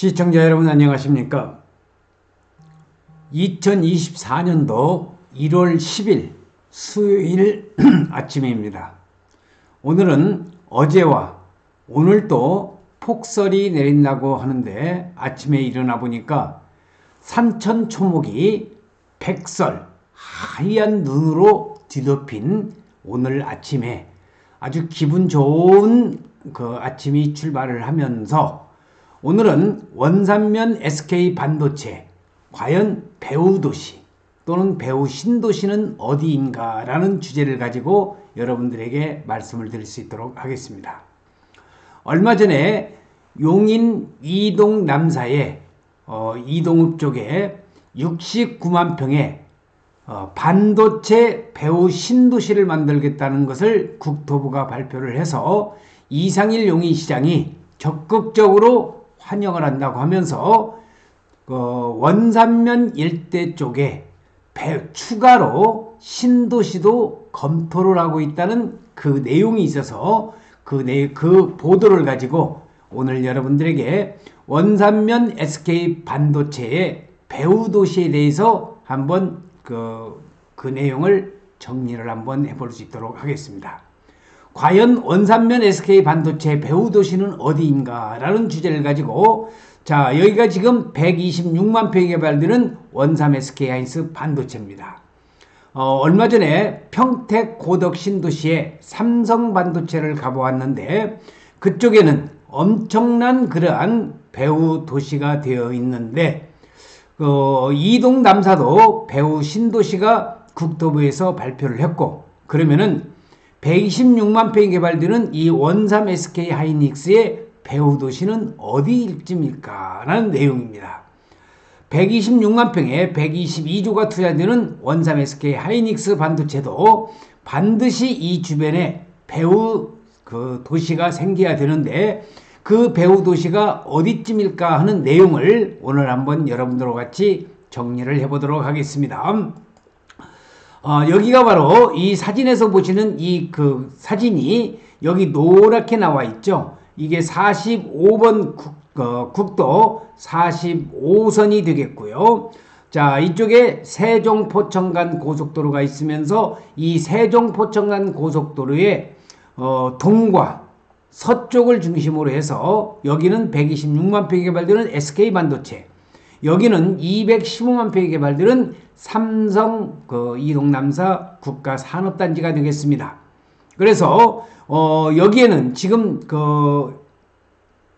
시청자 여러분 안녕하십니까? 2024년도 1월 10일 수요일 아침입니다. 오늘은 어제와 오늘 또 폭설이 내린다고 하는데 아침에 일어나 보니까 산천 초목이 백설 하얀 눈으로 뒤덮인 오늘 아침에 아주 기분 좋은 그 아침이 출발을 하면서 오늘은 원산면 SK 반도체 과연 배우 도시 또는 배우 신도시는 어디인가 라는 주제를 가지고 여러분들에게 말씀을 드릴 수 있도록 하겠습니다. 얼마 전에 용인 이동 남사의 어, 이동읍 쪽에 69만 평의 어, 반도체 배우 신도시를 만들겠다는 것을 국토부가 발표를 해서 이상일 용인시장이 적극적으로 환영을 한다고 하면서 어, 원산면 일대 쪽에 배, 추가로 신도시도 검토를 하고 있다는 그 내용이 있어서 그, 내, 그 보도를 가지고 오늘 여러분들에게 원산면 SK 반도체의 배우 도시에 대해서 한번 그, 그 내용을 정리를 한번 해볼 수 있도록 하겠습니다. 과연 원산면 SK 반도체 배우 도시는 어디인가라는 주제를 가지고 자 여기가 지금 126만 평이 개발되는 원삼 SK 하이스 반도체입니다. 어, 얼마 전에 평택 고덕 신도시에 삼성 반도체를 가보았는데 그쪽에는 엄청난 그러한 배우 도시가 되어 있는데 어, 이동 남사도 배우 신도시가 국토부에서 발표를 했고 그러면은 126만 평이 개발되는 이 원삼 SK 하이닉스의 배우 도시는 어디쯤일까 라는 내용입니다. 126만 평에 122조가 투자되는 원삼 SK 하이닉스 반도체도 반드시 이 주변에 배우 그 도시가 생겨야 되는데 그 배우 도시가 어디쯤일까 하는 내용을 오늘 한번 여러분들과 같이 정리를 해보도록 하겠습니다. 어, 여기가 바로 이 사진에서 보시는 이 그 사진이 여기 노랗게 나와 있죠. 이게 45번 국, 어, 국도 45선이 되겠고요. 자, 이쪽에 세종포천간 고속도로가 있으면서 이 세종포천간 고속도로의 어, 동과 서쪽을 중심으로 해서 여기는 126만 평이 개발되는 SK 반도체, 여기는 215만 평이 개발되는 삼성 그 이동남사 국가산업단지가 되겠습니다. 그래서 어, 여기에는 지금 그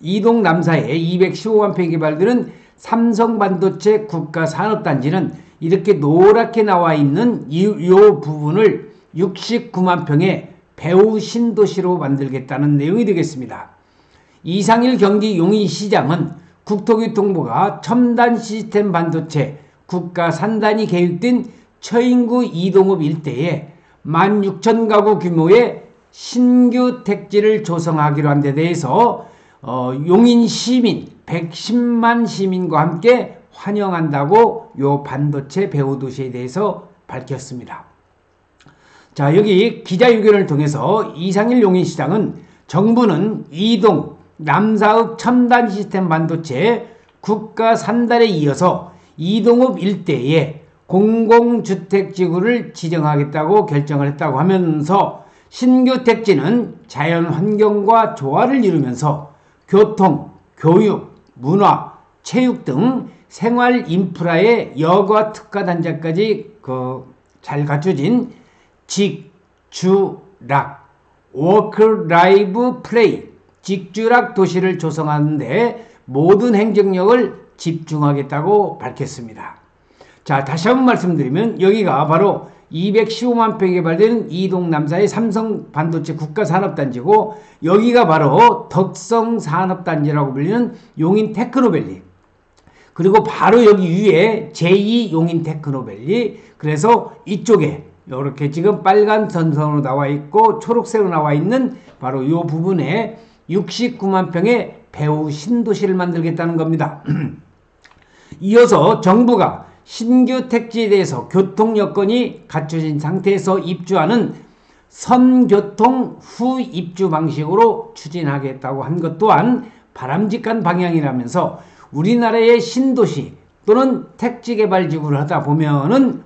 이동 남사에 215만 평이 개발되는 삼성 반도체 국가 산업단지는 이렇게 노랗게 나와 있는 이, 이 부분을 69만 평의 배우 신도시로 만들겠다는 내용이 되겠습니다. 이상일 경기 용인시장은 국토교통부가 첨단 시스템 반도체 국가 산단이 계획된 처인구 이동읍 일대에 16,000가구 규모의 신규 택지를 조성하기로 한 데 대해서 어, 용인 시민 110만 시민과 함께 환영한다고 요 반도체 배우 도시에 대해서 밝혔습니다. 자, 여기 기자회견을 통해서 이상일 용인시장은 정부는 이동 남사읍 첨단 시스템 반도체 국가 산달에 이어서 이동읍 일대에 공공주택지구를 지정하겠다고 결정을 했다고 하면서 신규 택지는 자연 환경과 조화를 이루면서 교통, 교육, 문화, 체육 등 생활 인프라의 여가 특화 단자까지 그 잘 갖춰진 직, 주, 락, 워크, 라이브, 플레이, 직주락 도시를 조성하는데 모든 행정력을 집중하겠다고 밝혔습니다. 자, 다시 한번 말씀드리면 여기가 바로 215만 평에 개발된 이동 남사의 삼성 반도체 국가산업단지고 여기가 바로 덕성 산업단지라고 불리는 용인 테크노밸리 그리고 바로 여기 위에 제2 용인 테크노밸리 그래서 이쪽에 이렇게 지금 빨간 선선으로 나와 있고 초록색으로 나와 있는 바로 이 부분에 69만 평의 배우 신도시를 만들겠다는 겁니다. 이어서 정부가 신규 택지에 대해서 교통 여건이 갖춰진 상태에서 입주하는 선교통 후 입주 방식으로 추진하겠다고 한 것 또한 바람직한 방향이라면서 우리나라의 신도시 또는 택지 개발 지구를 하다 보면은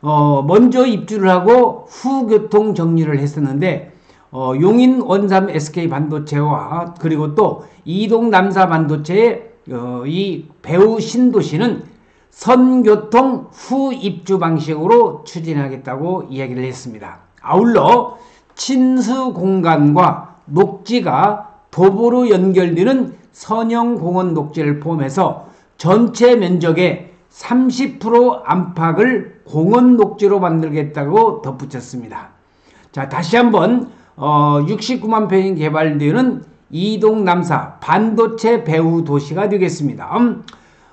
어, 먼저 입주를 하고 후 교통 정리를 했었는데 어, 용인 원삼 SK 반도체와 그리고 또 이동 남사 반도체의 어, 이 배우 신도시는 선교통 후 입주 방식으로 추진하겠다고 이야기를 했습니다. 아울러 친수 공간과 녹지가 도보로 연결되는 선형공원 녹지를 포함해서 전체 면적의 30% 안팎을 공원 녹지로 만들겠다고 덧붙였습니다. 자, 다시 한번 어, 69만 평이 개발되는 이동 남사 반도체 배후 도시가 되겠습니다. 음,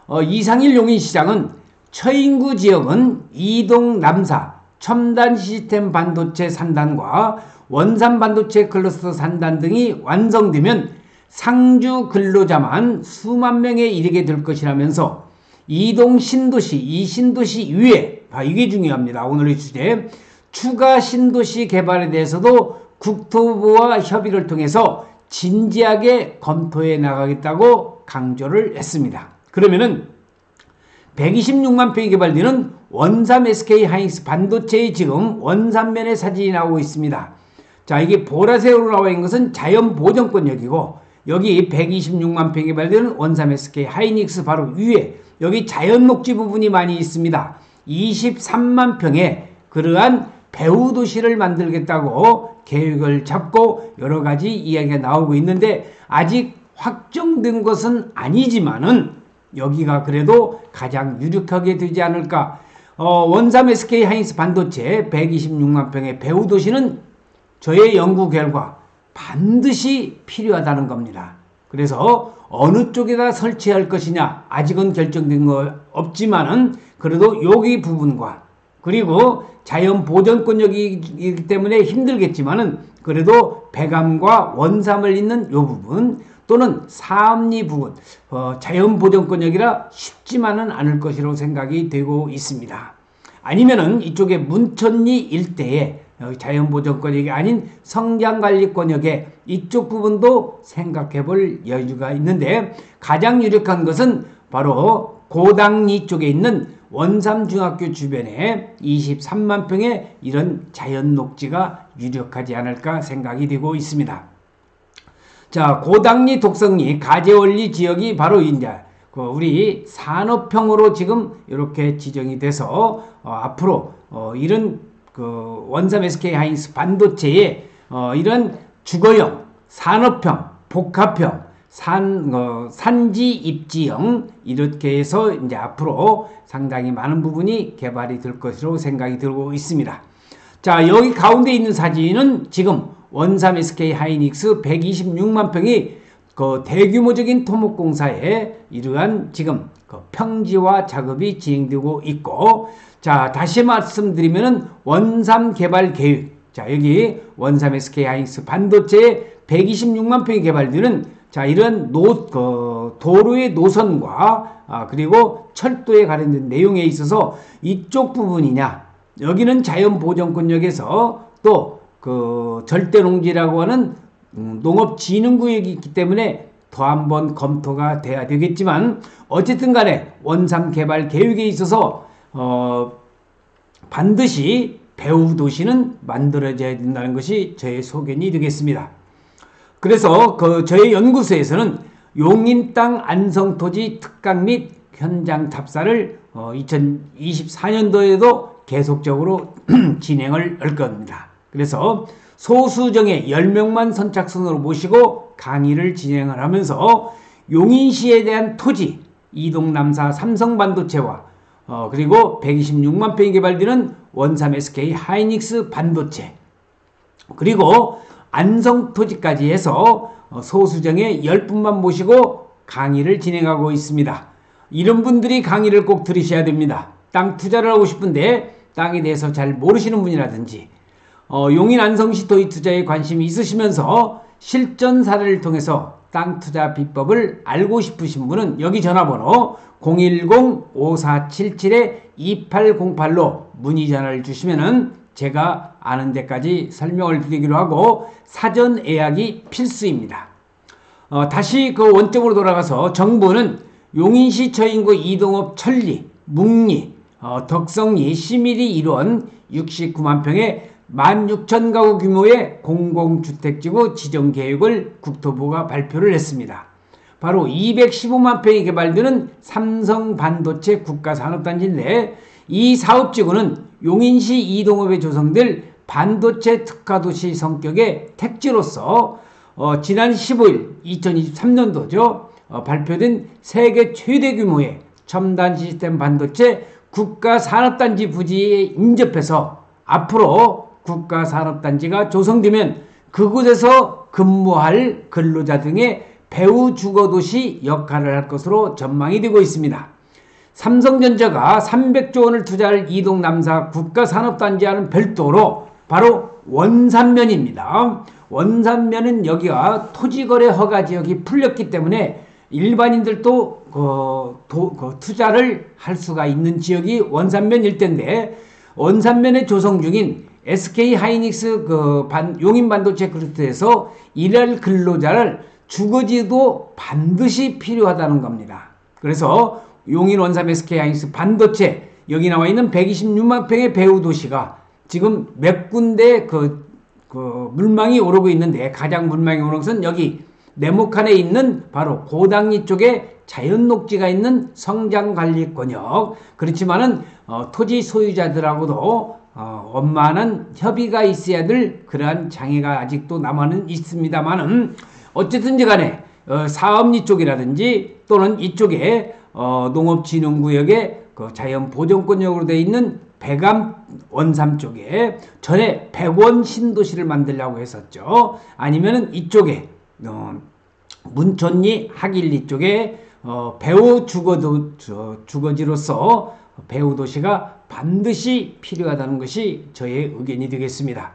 어, 이상일 용인시장은 처인구 지역은 이동 남사 첨단 시스템 반도체 산단과 원산 반도체 클러스터 산단 등이 완성되면 상주 근로자만 수만 명에 이르게 될 것이라면서 이동 신도시, 이 신도시 이외에, 아, 이게 중요합니다. 오늘의 주제. 추가 신도시 개발에 대해서도 국토부와 협의를 통해서 진지하게 검토해 나가겠다고 강조를 했습니다. 그러면은 126만 평이 개발되는 원삼 SK 하이닉스 반도체의 지금 원삼면의 사진이 나오고 있습니다. 자, 이게 보라색으로 나와 있는 것은 자연 보존권역이고 여기 126만 평이 개발되는 원삼 SK 하이닉스 바로 위에 여기 자연 녹지 부분이 많이 있습니다. 23만 평의 그러한 배후 도시를 만들겠다고 계획을 잡고 여러 가지 이야기가 나오고 있는데 아직 확정된 것은 아니지만은 여기가 그래도 가장 유력하게 되지 않을까. 어, 원삼 SK 하이닉스 반도체 126만 평의 배후 도시는 저의 연구 결과 반드시 필요하다는 겁니다. 그래서 어느 쪽에다 설치할 것이냐 아직은 결정된 거 없지만은 그래도 여기 부분과 그리고 자연 보존권역이기 때문에 힘들겠지만은 그래도 배감과 원삼을 잇는 요 부분 또는 사암리 부분 어, 자연 보존권역이라 쉽지만은 않을 것이라고 생각이 되고 있습니다. 아니면은 이쪽에 문천리 일대에 자연보존권역이 아닌 성장 관리 권역에 이쪽 부분도 생각해 볼 여유가 있는데 가장 유력한 것은 바로 고당리 쪽에 있는 원삼중학교 주변에 23만 평의 이런 자연 녹지가 유력하지 않을까 생각이 되고 있습니다. 자, 고당리, 독성리, 가재원리 지역이 바로 이제 그 우리 산업형으로 지금 이렇게 지정이 돼서 어, 앞으로 어, 이런 그 원삼 SK 하이닉스 반도체의 어, 이런 주거형, 산업형, 복합형, 산, 어, 산지 입지형 이렇게 해서 이제 앞으로 상당히 많은 부분이 개발이 될 것으로 생각이 들고 있습니다. 자, 여기 가운데 있는 사진은 지금 원삼 SK 하이닉스 126만 평이 그 대규모적인 토목공사에 이러한 지금 그 평지화 작업이 진행되고 있고 자, 다시 말씀드리면은 원삼 개발 계획. 자, 여기 원삼 SK 하이닉스 반도체 126만 평이 개발되는 자, 이런 노, 그, 도로의 노선과 아, 그리고 철도에 관련된 내용에 있어서 이쪽 부분이냐. 여기는 자연보전권역에서 또 그 절대농지라고 하는 음, 농업진흥구역이 있기 때문에 더 한번 검토가 돼야 되겠지만 어쨌든 간에 원삼 개발 계획에 있어서 어, 반드시 배후 도시는 만들어져야 된다는 것이 저의 소견이 되겠습니다. 그래서 그 저희 연구소에서는 용인 땅 안성 토지 특강 및 현장 탑사를 어, 2024년도에도 계속적으로 진행을 할 겁니다. 그래서 소수정의 10명만 선착순으로 모시고 강의를 진행을 하면서 용인시에 대한 토지, 이동남사 삼성반도체와 어, 그리고 126만 평이 개발되는 원삼 SK 하이닉스 반도체 그리고 안성 토지까지 해서 어, 소수정에 10분만 모시고 강의를 진행하고 있습니다. 이런 분들이 강의를 꼭 들으셔야 됩니다. 땅 투자를 하고 싶은데 땅에 대해서 잘 모르시는 분이라든지 어, 용인 안성시 토지 투자에 관심이 있으시면서 실전 사례를 통해서 땅 투자 비법을 알고 싶으신 분은 여기 전화번호 010-5477-2808로 문의 전화를 주시면은 제가 아는 데까지 설명을 드리기로 하고 사전 예약이 필수입니다. 어, 다시 그 원점으로 돌아가서 정부는 용인시 처인구 이동업 천리, 묵리, 어, 덕성리, 시밀이 이루은 69만 평의 16,000 가구 규모의 공공주택지구 지정 계획을 국토부가 발표를 했습니다. 바로 215만 평이 개발되는 삼성 반도체 국가산업단지 인데 이 사업지구는 용인시 이동업에 조성될 반도체 특화도시 성격의 택지로서 어, 지난 15일 2023년도죠 어, 발표된 세계 최대 규모의 첨단 시스템 반도체 국가산업단지 부지에 인접해서 앞으로 국가산업단지가 조성되면 그곳에서 근무할 근로자 등의 배후 주거도시 역할을 할 것으로 전망이 되고 있습니다. 삼성전자가 300조 원을 투자할 이동 남사 국가산업단지와는 별도로 바로 원산면입니다. 원산면은 여기가 토지거래 허가 지역이 풀렸기 때문에 일반인들도 그, 도, 그 투자를 할 수가 있는 지역이 원산면 일대인데 원산면에 조성 중인 SK 하이닉스 그 반, 용인 반도체 그루트에서 일할 근로자를 주거지도 반드시 필요하다는 겁니다. 그래서 용인 원삼 SK 하이닉스 반도체 여기 나와 있는 126만 평의 배후 도시가 지금 몇 군데 그, 그 물망이 오르고 있는데 가장 물망이 오르는 것은 여기 네모칸에 있는 바로 고당리 쪽에 자연 녹지가 있는 성장관리 권역. 그렇지만은 어, 토지 소유자들하고도 어, 원만한 협의가 있어야 될 그러한 장애가 아직도 남아는 있습니다만은 어쨌든지 간에 어, 사업리 쪽이라든지 또는 이쪽에 어, 농업진흥구역에 그 자연보존권역으로 되어 있는 백암 원삼 쪽에 전에 백원 신도시를 만들려고 했었죠. 아니면은 이쪽에 어, 문촌리 하길리 쪽에 어, 배우 주거도 주거지로서 배우 도시가 반드시 필요하다는 것이 저의 의견이 되겠습니다.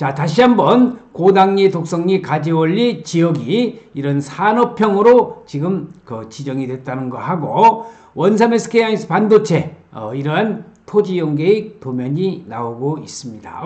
자, 다시 한번 고당리, 독성리, 가지원리 지역이 이런 산업형으로 지금 그 지정이 됐다는 거 하고 원삼 SK 하이닉스 반도체 어, 이러한 토지 연계의 도면이 나오고 있습니다.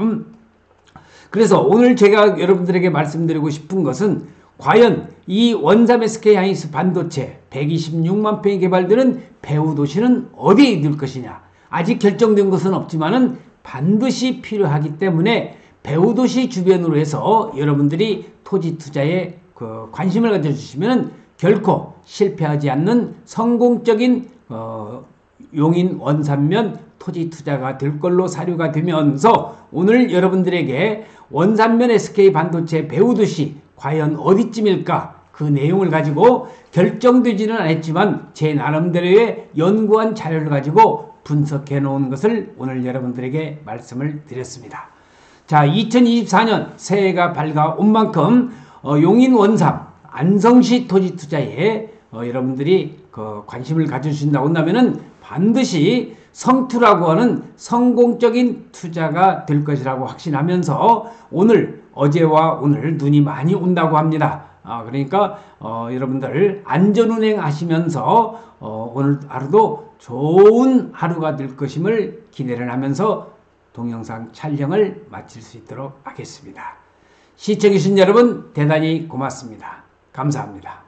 그래서 오늘 제가 여러분들에게 말씀드리고 싶은 것은 과연 이 원삼 SK 하이닉스 반도체 126만 평이 개발되는 배후 도시는 어디에 있을 것이냐. 아직 결정된 것은 없지만은 반드시 필요하기 때문에 배후 도시 주변으로 해서 여러분들이 토지 투자에 그 관심을 가져주시면 결코 실패하지 않는 성공적인 어 용인 원산면 토지 투자가 될 걸로 사료가 되면서 오늘 여러분들에게 원산면 SK 반도체 배우듯이 과연 어디쯤일까 그 내용을 가지고 결정되지는 않았지만 제 나름대로의 연구한 자료를 가지고 분석해 놓은 것을 오늘 여러분들에게 말씀을 드렸습니다. 자, 2024년 새해가 밝아온 만큼 어, 용인 원삼 안성시 토지 투자에 어, 여러분들이 그 관심을 가져주신다고 한다면은 반드시 성투라고 하는 성공적인 투자가 될 것이라고 확신하면서 오늘 어제와 오늘 눈이 많이 온다고 합니다. 아, 그러니까 어, 여러분들 안전운행 하시면서 어, 오늘 하루도 좋은 하루가 될 것임을 기대를 하면서 동영상 촬영을 마칠 수 있도록 하겠습니다. 시청해주신 여러분 대단히 고맙습니다. 감사합니다.